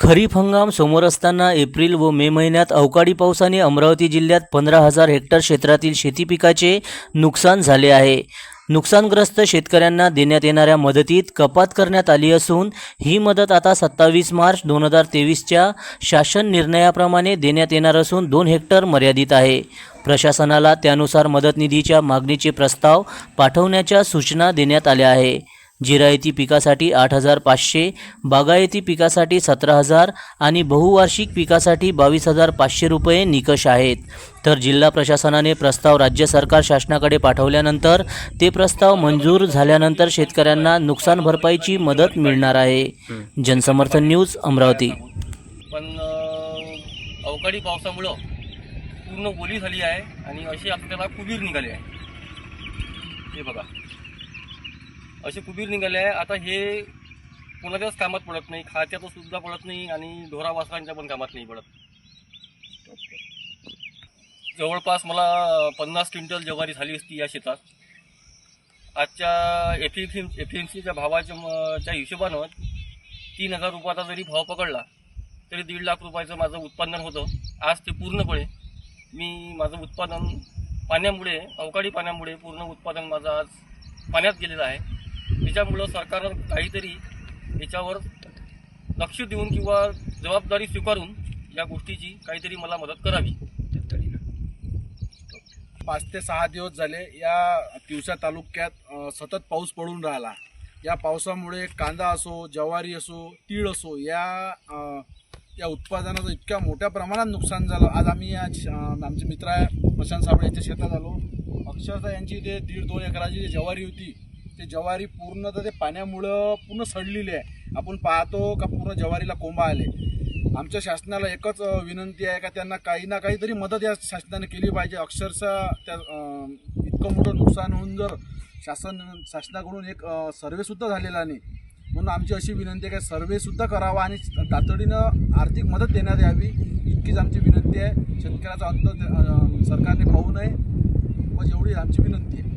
खरीप हंगाम समोर असताना एप्रिल व मे महिन्यात अवकाळी पावसाने अमरावती जिल्ह्यात पंधरा हजार हेक्टर क्षेत्रातील शेती पिकाचे नुकसान झाले आहे. नुकसानग्रस्त शेतकऱ्यांना देण्यात येणाऱ्या मदतीत कपात करण्यात आली असून ही मदत आता सत्तावीस मार्च दोन हजार तेवीसच्या शासन निर्णयाप्रमाणे देण्यात येणार असून दोन हेक्टर मर्यादित आहे. प्रशासनाला त्यानुसार मदत निधीच्या मागणीचे प्रस्ताव पाठवण्याच्या सूचना देण्यात आल्या आहे. जिरायती पिकासाठी आठ हजार पाचशे बागायती पिकासाठी सतरा हजार आणि बहुवार्षिक पिकासाठी बावीस हजार पाचशे रुपये निकष आहेत. तर जिल्हा प्रशासनाने प्रस्ताव राज्य सरकार शासनाकडे पाठवल्यानंतर ते प्रस्ताव मंजूर झाल्यानंतर शेतकऱ्यांना नुकसान भरपाईची मदत मिळणार आहे. जनसमर्थन न्यूज अमरावती. पण अवकाळी पावसामुळं पूर्ण ओली झाली आहे आणि अशी आपल्याला कुबीर निघाली आहे. हे बघा. असे कुबीर निघाले आहे. आता हे कोणाच्याच कामात पडत नाही खात्यात सुद्धा पडत नाही आणि ढोरा वासरांच्या पण कामात नाही पडत. जवळपास मला पन्नास क्विंटल ज्वारी झाली असती या शेतात. आजच्या एफ एम एफ एम सीच्या भावाच्या हिशोबानं तीन हजार रुपयाचा जरी भाव पकडला तरी दीड लाख रुपयाचं माझं उत्पादन होतं. आज ते पूर्णपणे मी माझं उत्पादन पाण्यामुळे अवकाळी पाण्यामुळे पूर्ण उत्पादन माझं आज पाण्यात गेलेलं आहे. त्याच्यामुळं सरकारनं काहीतरी याच्यावर लक्ष देऊन किंवा जबाबदारी स्वीकारून या गोष्टीची काहीतरी मला मदत करावी. पाच ते सहा दिवस झाले या तिवसा तालुक्यात सतत पाऊस पडून राहिला. या पावसामुळे कांदा असो ज्वारी असो तीळ असो या या उत्पादनाचं इतक्या मोठ्या प्रमाणात नुकसान झालं. आज आम्ही या श- आमचे मित्र आहे प्रशांत साबळे यांच्या शेतात आलो. अक्षरशः यांची ते दीड दोन एकराची जी ज्वारी होती ते ज्वारी पूर्ण तर ते पाण्यामुळं पूर्ण सडलेली आहे. आपण पाहतो का पूर्ण ज्वारीला कोंबा आले. आमच्या शासनाला एकच विनंती आहे का त्यांना काही ना काहीतरी मदत या शासनाने केली पाहिजे. अक्षरशः त्या इतकं मोठं नुकसान होऊन जर शासन शासनाकडून एक सर्वेसुद्धा झालेला नाही. म्हणून आमची अशी विनंती आहे का सर्वेसुद्धा करावा आणि तातडीनं आर्थिक मदत देण्यात यावी. इतकीच आमची विनंती आहे. शेतकऱ्याचा अंत सरकारने पाहू नये. व एवढी आमची विनंती आहे.